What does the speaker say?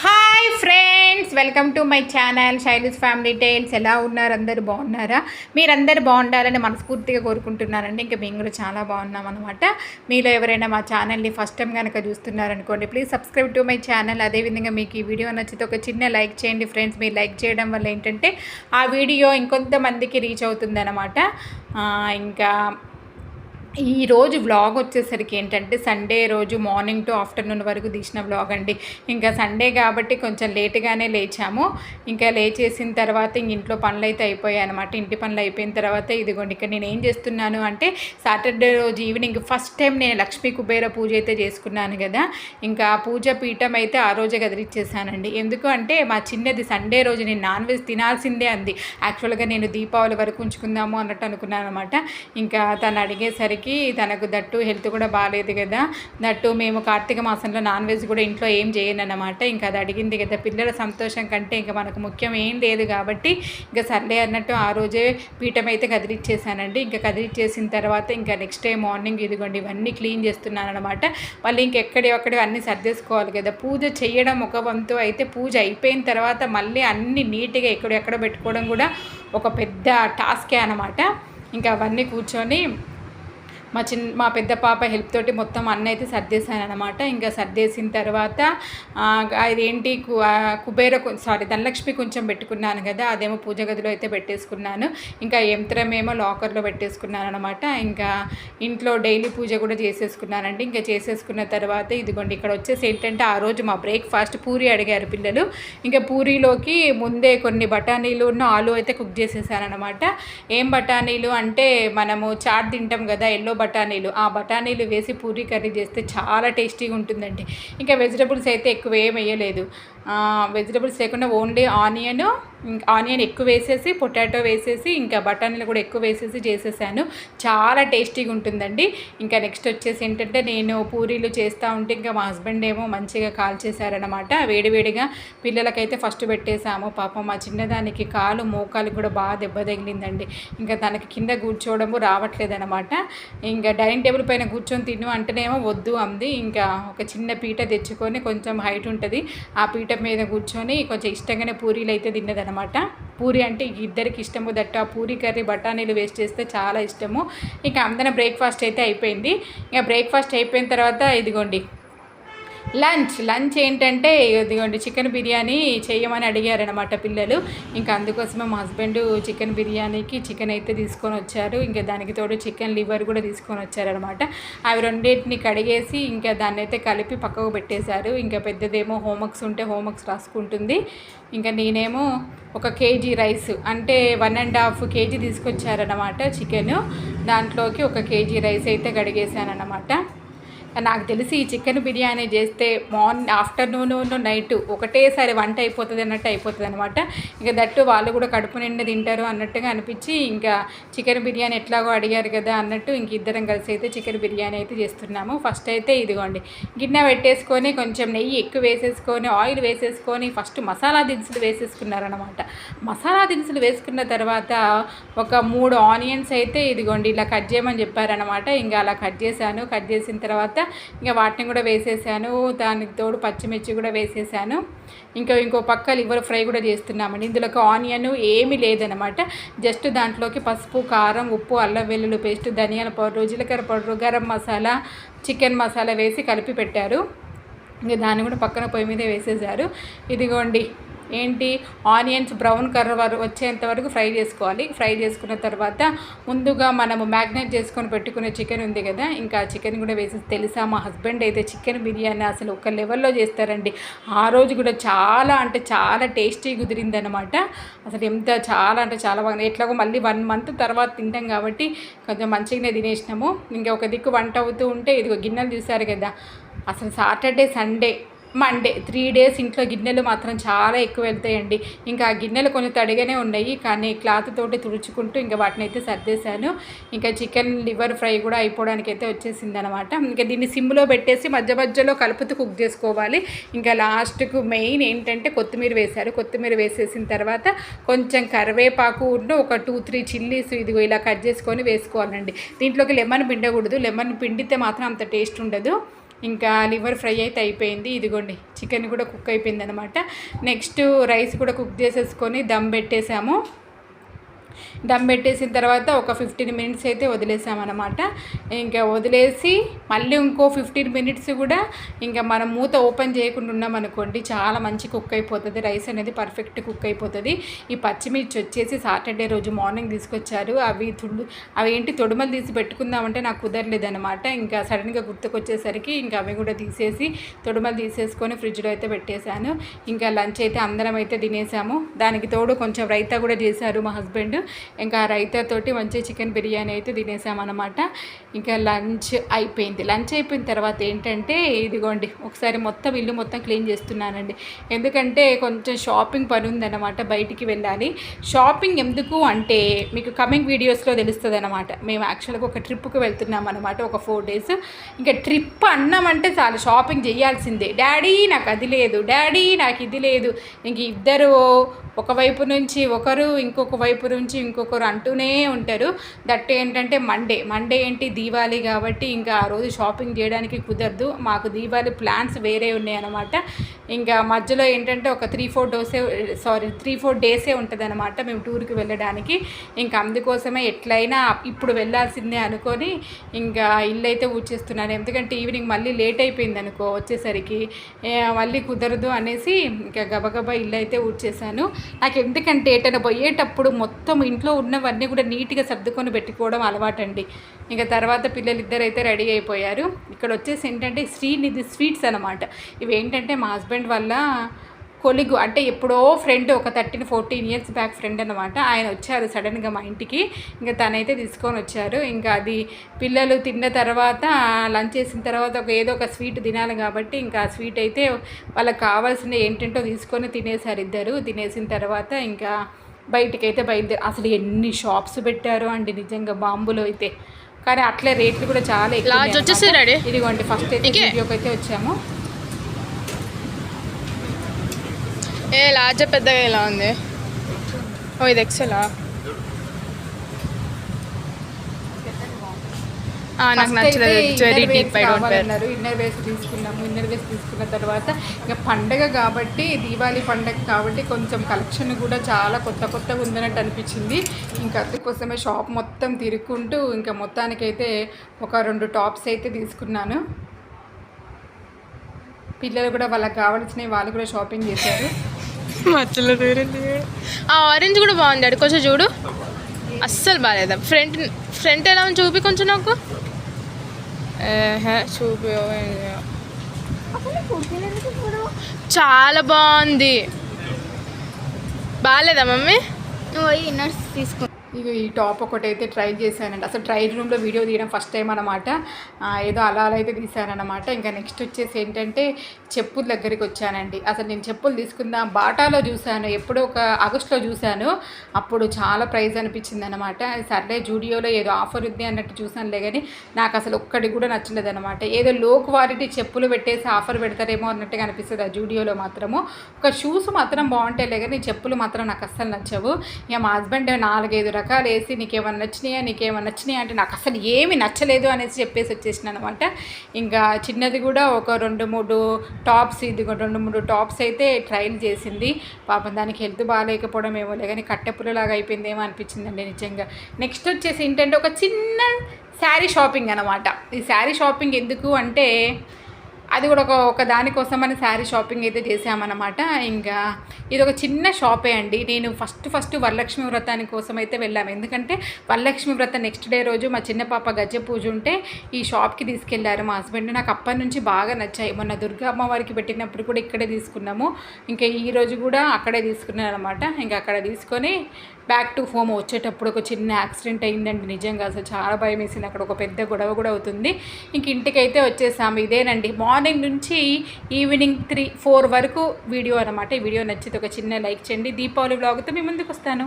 Hi friends welcome to my channel Shaili's family tales ఎలా ఉన్నారు? అందరు బాగున్నారా? మీరందరు బాగుండాలని మనస్ఫూర్తిగా కోరుకుంటున్నారండి ఇంకా మేము కూడా చాలా బాగున్నాం అనమాట మీలో ఎవరైనా మా ఛానల్ని ఫస్ట్ టైం కనుక చూస్తున్నారనుకోండి please subscribe to my channel అదేవిధంగా మీకు ఈ వీడియో నచ్చితే ఒక చిన్న లైక్ చేయండి ఫ్రెండ్స్ మీరు లైక్ చేయడం వల్ల ఏంటంటే ఆ వీడియో ఇంకొంతమందికి రీచ్ అవుతుందన్నమాట. ఇంకా ఈరోజు వ్లాగ్ వచ్చేసరికి ఏంటంటే సండే రోజు మార్నింగ్ టు ఆఫ్టర్నూన్ వరకు తీసిన వ్లాగ్ అండి. ఇంకా సండే కాబట్టి కొంచెం లేట్గానే లేచాము. ఇంకా లేచేసిన తర్వాత ఇంక ఇంట్లో పనులు అయితే అయిపోయాయి అనమాట ఇంటి పనులు అయిపోయిన తర్వాత ఇదిగోండి ఇక్కడ నేను ఏం చేస్తున్నాను అంటే సాటర్డే రోజు ఈవినింగ్ ఫస్ట్ టైం నేను లక్ష్మీ కుబేర పూజ అయితే చేసుకున్నాను కదా. ఇంకా పూజ పీఠం అయితే ఆ రోజే కదిలిచ్చేసానండి. ఎందుకు అంటే మా చిన్నది సండే రోజు నేను నాన్ వెజ్ తినాల్సిందే అంది. యాక్చువల్గా నేను దీపావళి వరకు ఉంచుకుందాము అన్నట్టు అనుకున్నాను అనమాట ఇంకా తను అడిగేసరికి తనకు దట్టు హెల్త్ కూడా బాగాలేదు కదా. దట్టు మేము కార్తీక మాసంలో నాన్ వెజ్ కూడా ఇంట్లో ఏం చేయను అనమాట ఇంకా అది అడిగింది కదా పిల్లల సంతోషం కంటే ఇంకా మనకు ముఖ్యం ఏం లేదు కాబట్టి ఇంకా సర్లే అన్నట్టు ఆ రోజే పీఠం అయితే కదిలిచ్చేసానండి. ఇంకా కదిలిచ్చేసిన తర్వాత ఇంకా నెక్స్ట్ డే మార్నింగ్ ఇదిగోండి ఇవన్నీ క్లీన్ చేస్తున్నాను అనమాట మళ్ళీ ఇంకెక్కడి ఒక్కడి అన్నీ సర్దేసుకోవాలి కదా. పూజ చేయడం ఒక వంతు అయితే పూజ అయిపోయిన తర్వాత మళ్ళీ అన్ని నీట్గా ఎక్కడెక్కడ పెట్టుకోవడం కూడా ఒక పెద్ద టాస్కే అనమాట ఇంకా అవన్నీ కూర్చొని మా చిన్న మా పెద్ద పాప హెల్ప్ తోటి మొత్తం అన్న అయితే సర్దేశాను అనమాట ఇంకా సర్దేసిన తర్వాత అదేంటి కు- కుబేర సారీ ధనలక్ష్మి కొంచెం పెట్టుకున్నాను కదా అదేమో పూజ గదిలో అయితే పెట్టేసుకున్నాను. ఇంకా యంత్రమేమో లాకర్లో పెట్టేసుకున్నాను అనమాట ఇంకా ఇంట్లో డైలీ పూజ కూడా చేసేసుకున్నానండి. ఇంకా చేసేసుకున్న తర్వాత ఇదిగోండి ఇక్కడ వచ్చేసి ఏంటంటే ఆ రోజు మా బ్రేక్ఫాస్ట్ పూరి అడిగారు పిల్లలు. ఇంకా పూరీలోకి ముందే కొన్ని బఠానీలు ఉన్న ఆలు అయితే కుక్ చేసేసాను అనమాట ఏం బఠానీలు అంటే మనము చాట్ తింటాం కదా ఎల్లో బఠానీలు. ఆ బఠానీలు వేసి పూరీ కర్రీ చేస్తే చాలా టేస్టీగా ఉంటుందండి. ఇంకా వెజిటబుల్స్ అయితే ఎక్కువ ఏం వేయలేదు. వెజిటబుల్స్ లేకుండా ఓన్లీ ఆనియన్ ఆనియన్ ఎక్కువ వేసేసి పొటాటో వేసేసి ఇంకా బఠానీలు కూడా ఎక్కువ వేసేసి చేసేసాను. చాలా టేస్టీగా ఉంటుందండి. ఇంకా నెక్స్ట్ వచ్చేసి ఏంటంటే నేను పూరీలు చేస్తూ ఉంటే ఇంకా మా హస్బెండ్ ఏమో మంచిగా కాల్ చేశారనమాట వేడివేడిగా పిల్లలకైతే ఫస్ట్ పెట్టేశాము. పాపం మా చిన్నదానికి కాలు మోకాలు కూడా బాగా దెబ్బ తగిలిందండి. ఇంకా తనకి కింద కూర్చోవడము రావట్లేదనమాట ఇంకా డైనింగ్ టేబుల్ పైన కూర్చొని తిను అంటేనేమో వద్దు అంది. ఇంకా ఒక చిన్న పీట తెచ్చుకొని కొంచెం హైట్ ఉంటుంది. ఆ పీట మీద కూర్చొని కొంచెం ఇష్టంగానే పూరీలు అయితే తిన్నదనమాట పూరి అంటే ఇద్దరికి ఇష్టము. దట్టు ఆ పూరి కర్రీ బఠానీలు వేస్ట్ చేస్తే చాలా ఇష్టము. ఇంకా అందరం బ్రేక్ఫాస్ట్ అయితే అయిపోయింది. ఇంకా బ్రేక్ఫాస్ట్ అయిపోయిన తర్వాత ఇదిగోండి. లంచ్ లంచ్ ఏంటంటే ఇదిగోండి చికెన్ బిర్యానీ చేయమని అడిగారనమాట పిల్లలు. ఇంకా అందుకోసమే మా హస్బెండ్ చికెన్ బిర్యానీకి చికెన్ అయితే తీసుకొని వచ్చారు. ఇంకా దానికి తోడు చికెన్ లివర్ కూడా తీసుకొని వచ్చారనమాట అవి రెండింటిని కడిగేసి ఇంకా దాన్ని అయితే కలిపి పక్కకు పెట్టేశారు. ఇంకా పెద్దదేమో హోంవర్క్స్ ఉంటే హోంవర్క్స్ రాసుకుంటుంది. ఇంకా నేనేమో ఒక కేజీ రైస్ అంటే వన్ అండ్ హాఫ్ కేజీ తీసుకొచ్చారనమాట చికెన్. దాంట్లోకి ఒక కేజీ రైస్ అయితే కడిగేశానమాట నాకు తెలిసి ఈ చికెన్ బిర్యానీ చేస్తే మార్నింగ్ ఆఫ్టర్నూన్ నైట్ ఒకటేసారి వంట అయిపోతుంది అన్నట్టు అయిపోతుంది అనమాట ఇంకా దట్టు వాళ్ళు కూడా కడుపు నిండా తింటారు అన్నట్టుగా అనిపించి ఇంకా చికెన్ బిర్యానీ ఎట్లాగో అడిగారు కదా అన్నట్టు ఇంక ఇద్దరం కలిసి అయితే చికెన్ బిర్యానీ అయితే చేస్తున్నాము. ఫస్ట్ అయితే ఇదిగోండి గిన్నె పెట్టేసుకొని కొంచెం నెయ్యి ఎక్కువ వేసేసుకొని ఆయిల్ వేసేసుకొని ఫస్ట్ మసాలా దినుసులు వేసేసుకున్నారనమాట మసాలా దినుసులు వేసుకున్న తర్వాత ఒక మూడు ఆనియన్స్ అయితే ఇదిగోండి ఇలా కట్ చేయమని చెప్పారనమాట ఇంకా అలా కట్ చేశాను. కట్ చేసిన తర్వాత ఇంకా వాటిని కూడా వేసేసాను. దానికి తోడు పచ్చిమిర్చి కూడా వేసేసాను. ఇంకా ఇంకో పక్క లివర్ ఫ్రై కూడా చేస్తున్నామండి. ఇందులోకి ఆనియన్ ఏమీ లేదనమాట జస్ట్ దాంట్లోకి పసుపు కారం ఉప్పు అల్లం వెల్లుల్లి పేస్ట్ ధనియాల పౌడర్ జీలకర్ర పౌడర్ గరం మసాలా చికెన్ మసాలా వేసి కలిపి పెట్టారు. ఇంకా దాన్ని కూడా పక్కన పొయ్యి మీద వేసేసారు. ఇదిగోండి. ఏంటి? ఆనియన్స్ బ్రౌన్ కలర్ వరకు వచ్చేంత వరకు ఫ్రై చేసుకోవాలి. ఫ్రై చేసుకున్న తర్వాత ముందుగా మనము మ్యాగ్నేట్ చేసుకొని పెట్టుకునే చికెన్ ఉంది కదా ఇంకా చికెన్ కూడా వేసి తెలుసా? మా హస్బెండ్ అయితే చికెన్ బిర్యానీ అసలు ఒక లెవెల్లో చేస్తారండి. ఆ రోజు కూడా చాలా అంటే చాలా టేస్టీ కుదిరిందనమాట అసలు ఎంత చాలా అంటే చాలా బాగుంది. ఎట్లాగో మళ్ళీ వన్ మంత్ తర్వాత తింటాం కాబట్టి కొంచెం మంచిగానే తినేసినాము. ఇంకా ఒక దిక్కు వంట అవుతూ ఉంటే ఇదిగో గిన్నెలు చూసారు కదా అసలు Saturday Sunday Monday three days ఇంట్లో గిన్నెలు మాత్రం చాలా ఎక్కువ వెళ్తాయండి. ఇంకా ఆ గిన్నెలు కొంచెం తడిగానే ఉన్నాయి కానీ క్లాత్ తోటి తుడుచుకుంటూ ఇంకా వాటిని అయితే సర్దేశాను. ఇంకా చికెన్ లివర్ ఫ్రై కూడా అయిపోవడానికి అయితే వచ్చేసింది అనమాట ఇంకా దీన్ని సిమ్లో పెట్టేసి మధ్య మధ్యలో కలుపుతూ కుక్ చేసుకోవాలి. ఇంకా లాస్ట్కు మెయిన్ ఏంటంటే కొత్తిమీర వేశారు. కొత్తిమీర వేసేసిన తర్వాత కొంచెం కరివేపాకు ఉన్న ఒక టూ త్రీ చిల్లీస్ ఇదిగో ఇలా కట్ చేసుకొని వేసుకోవాలండి. దీంట్లోకి లెమన్ పిండకూడదు. లెమన్ పిండితే మాత్రం అంత టేస్ట్ ఉండదు. ఇంకా లివర్ ఫ్రై అయితే అయిపోయింది. ఇదిగోండి చికెన్ కూడా కుక్ అయిపోయింది అనమాట నెక్స్ట్ రైస్ కూడా కుక్ చేసేసుకొని దమ్ పెట్టేసాము. దమ్ పెట్టేసిన తర్వాత ఒక ఫిఫ్టీన్ మినిట్స్ అయితే వదిలేసామన్నమాట. ఇంకా వదిలేసి మళ్ళీ ఇంకో ఫిఫ్టీన్ మినిట్స్ కూడా ఇంకా మనం మూత ఓపెన్ చేయకుండా ఉన్నామనుకోండి చాలా మంచి కుక్ అయిపోతుంది. రైస్ అనేది పర్ఫెక్ట్ కుక్ అయిపోతుంది. ఈ పచ్చిమిర్చి వచ్చేసి సాటర్డే రోజు మార్నింగ్ తీసుకొచ్చారు. అవి తుడు అవి ఏంటి తొడుమలు తీసి పెట్టుకుందామంటే నాకు కుదరలేదనమాట ఇంకా సడన్గా గుర్తుకొచ్చేసరికి ఇంకా అవి కూడా తీసేసి తొడుమలు తీసేసుకొని ఫ్రిడ్జ్లో అయితే పెట్టేశాను. ఇంకా లంచ్ అయితే అందరం అయితే తినేసాము. దానికి తోడు కొంచెం రైతా కూడా చేశారు మా హస్బెండ్. ఇంకా రైతాతోటి మంచి చికెన్ బిర్యానీ అయితే తినేసామన్నమాట. ఇంకా లంచ్ అయిపోయింది. లంచ్ అయిపోయిన తర్వాత ఏంటంటే ఇదిగోండి ఒకసారి మొత్తం ఇల్లు మొత్తం క్లీన్ చేస్తున్నానండి. ఎందుకంటే కొంచెం షాపింగ్ పని ఉందన్నమాట బయటికి వెళ్ళాలి. షాపింగ్ ఎందుకు అంటే మీకు కమింగ్ వీడియోస్లో తెలుస్తుంది అనమాట మేము యాక్చువల్గా ఒక ట్రిప్కి వెళ్తున్నాం అనమాట ఒక ఫోర్ డేస్. ఇంకా ట్రిప్ అన్నామంటే చాలు షాపింగ్ చేయాల్సిందే. డాడీ నాకు అది లేదు. డాడీ నాకు ఇది లేదు. ఇంక ఇద్దరు ఒకవైపు నుంచి ఒకరు ఇంకొక వైపు నుంచి ఇంకొకరు అంటూనే ఉంటారు. దట్ ఏంటంటే మండే మండే ఏంటి? దీవాళి కాబట్టి ఇంకా ఆ రోజు షాపింగ్ చేయడానికి కుదరదు. మాకు దీవాళి ప్లాన్స్ వేరే ఉన్నాయి అనమాట ఇంకా మధ్యలో ఏంటంటే ఒక త్రీ ఫోర్ డోసే సారీ త్రీ ఫోర్ డేసే ఉంటుంది అనమాట మేము టూర్కి వెళ్ళడానికి. ఇంకా అందుకోసమే ఎట్లయినా ఇప్పుడు వెళ్ళాల్సిందే అనుకొని ఇంకా ఇల్లు అయితే ఊచేస్తున్నాను ఎందుకంటే ఈవినింగ్ మళ్ళీ లేట్ అయిపోయింది అనుకో వచ్చేసరికి. మళ్ళీ కుదరదు అనేసి ఇంకా గబగబా ఇల్లు అయితే ఊడ్చేసాను నాకు ఎందుకంటే ఏటైనా పోయేటప్పుడు మొత్తం ఇంట్లో ఉన్నవన్నీ కూడా నీట్గా సర్దుకొని పెట్టుకోవడం అలవాటండి. ఇంకా తర్వాత పిల్లలు ఇద్దరు అయితే రెడీ అయిపోయారు. ఇక్కడ వచ్చేసి ఏంటంటే శ్రీనిధి స్వీట్స్ అనమాట ఇవి ఏంటంటే మా హస్బెండ్ వల్ల కొలిగు అంటే ఎప్పుడో ఫ్రెండ్ ఒక thirteen fourteen years back friend అనమాట ఆయన వచ్చారు సడన్గా మా ఇంటికి. ఇంకా తనైతే తీసుకొని వచ్చారు. ఇంకా అది పిల్లలు తిన్న తర్వాత లంచ్ చేసిన తర్వాత ఒక ఏదో ఒక స్వీట్ తినాలి కాబట్టి ఇంకా ఆ స్వీట్ అయితే వాళ్ళకి కావాల్సిన ఏంటంటో తీసుకొని తినేసారు ఇద్దరు. తినేసిన తర్వాత ఇంకా బయటికి అయితే బయలుదేరి అసలు ఎన్ని షాప్స్ పెట్టారో అండి నిజంగా బాంబులో అయితే. కానీ అట్లే రేట్లు కూడా చాలా. ఇదిగోండి ఫస్ట్ అయితే? వీడియోకి అయితే వచ్చాము. ఏ లార్జ్ పెద్దగా ఎలా ఉంది? ఓ ఇది ఎక్సెలా నాకు నచ్చలేదు. Very deep I don't wear కావాలన్నారు. ఇన్నర్ వేస్ తీసుకున్నాము. ఇన్నర్ వేస్ తీసుకున్న తర్వాత ఇంకా పండగ కాబట్టి దీపావళి పండగ కాబట్టి కొంచెం కలెక్షన్ కూడా చాలా కొత్త కొత్తగా ఉందన్నట్టు అనిపించింది. ఇంకా అందుకోసమే షాప్ మొత్తం తిరుక్కుంటూ ఇంకా మొత్తానికైతే ఒక రెండు టాప్స్ అయితే తీసుకున్నాను. పిల్లలు కూడా వాళ్ళకి కావాల్సినవి వాళ్ళు కూడా షాపింగ్ చేశారు. మచ్చలో దూరింది. ఆ ఆరెంజ్ కూడా బాగుంది అడి కొంచెం చూడు. అస్సలు బాగాలేదా ఫ్రంట్ ఫ్రంట్ ఎలా ఉంది చూపి కొంచెం నాకు. చూపి చాలా బాగుంది. బాగాలేదా మమ్మీ? నువ్వు ఇన్నర్స్ తీసుకో ఇక ఈ టాప్ ఒకటైతే ట్రై చేశానండి. అసలు ట్రై రూమ్లో వీడియో తీయడం ఫస్ట్ టైం అనమాట ఏదో అలా అలా అయితే తీశానమాట ఇంకా నెక్స్ట్ వచ్చేసి ఏంటంటే చెప్పుల దగ్గరికి వచ్చానండి. అసలు నేను చెప్పులు తీసుకుందాం బాటాలో చూశాను ఎప్పుడో ఒక ఆగస్ట్లో చూశాను. అప్పుడు చాలా ప్రైజ్ అనిపించింది అనమాట సర్లే జూడియోలో ఏదో ఆఫర్ ఉంది అన్నట్టు చూసానులే కానీ నాకు అసలు ఒక్కటి కూడా నచ్చలేదు అనమాట ఏదో లో క్వాలిటీ చెప్పులు పెట్టేసి ఆఫర్ పెడతారేమో అన్నట్టుగా అనిపిస్తుంది ఆ జూడియోలో మాత్రము. ఒక షూస్ మాత్రం బాగుంటాయిలే కానీ చెప్పులు మాత్రం నాకు అస్సలు నచ్చవు. ఇక మా హస్బెండ్ నాలుగైదు రకాలు వేసి నీకేమైనా నచ్చినాయా నీకేమైనా నచ్చినాయా అంటే నాకు అసలు ఏమి నచ్చలేదు అనేసి చెప్పేసి వచ్చేసిన అనమాట ఇంకా చిన్నది కూడా ఒక రెండు మూడు టాప్స్ ఇది రెండు మూడు టాప్స్ అయితే ట్రైల్ చేసింది. పాపం దానికి హెల్త్ బాగాలేకపోవడం ఏమో లేదు కానీ కట్టెపుల్లలాగా అయిపోయిందేమో అనిపించిందండి నిజంగా. నెక్స్ట్ వచ్చేసి ఏంటంటే ఒక చిన్న శారీ షాపింగ్ అనమాట ఈ శారీ షాపింగ్ ఎందుకు అంటే అది కూడా ఒక ఒక దానికోసమని శారీ షాపింగ్ అయితే చేసామన్నమాట ఇంకా ఇది ఒక చిన్న షాపే అండి. నేను ఫస్ట్ ఫస్ట్ వరలక్ష్మి వ్రతాని కోసం అయితే వెళ్ళాము ఎందుకంటే వరలక్ష్మి వ్రత నెక్స్ట్ డే రోజు మా చిన్న పాప గజ్జె పూజ ఉంటే ఈ షాప్కి తీసుకెళ్ళారు. మా హస్బెండ్ నాకు అప్పటి నుంచి బాగా నచ్చాయి. మొన్న దుర్గా అమ్మవారికి పెట్టినప్పుడు కూడా ఇక్కడే తీసుకున్నాము. ఇంకా ఈ రోజు కూడా అక్కడే తీసుకున్నాను అనమాట ఇంకా అక్కడ తీసుకొని బ్యాక్ టు హోమ్ వచ్చేటప్పుడు ఒక చిన్న యాక్సిడెంట్ అయిందండి. నిజంగా అసలు చాలా భయం వేసింది. అక్కడ ఒక పెద్ద గొడవ కూడా అవుతుంది. ఇంక ఇంటికైతే వచ్చేసాము. ఇదేనండి. మార్నింగ్ నుంచి ఈవినింగ్ త్రీ ఫోర్ వరకు వీడియో అనమాట ఈ వీడియో నచ్చితే ఒక చిన్న లైక్ చేయండి. దీపావళి బ్లాగ్తో మీ ముందుకు వస్తాను.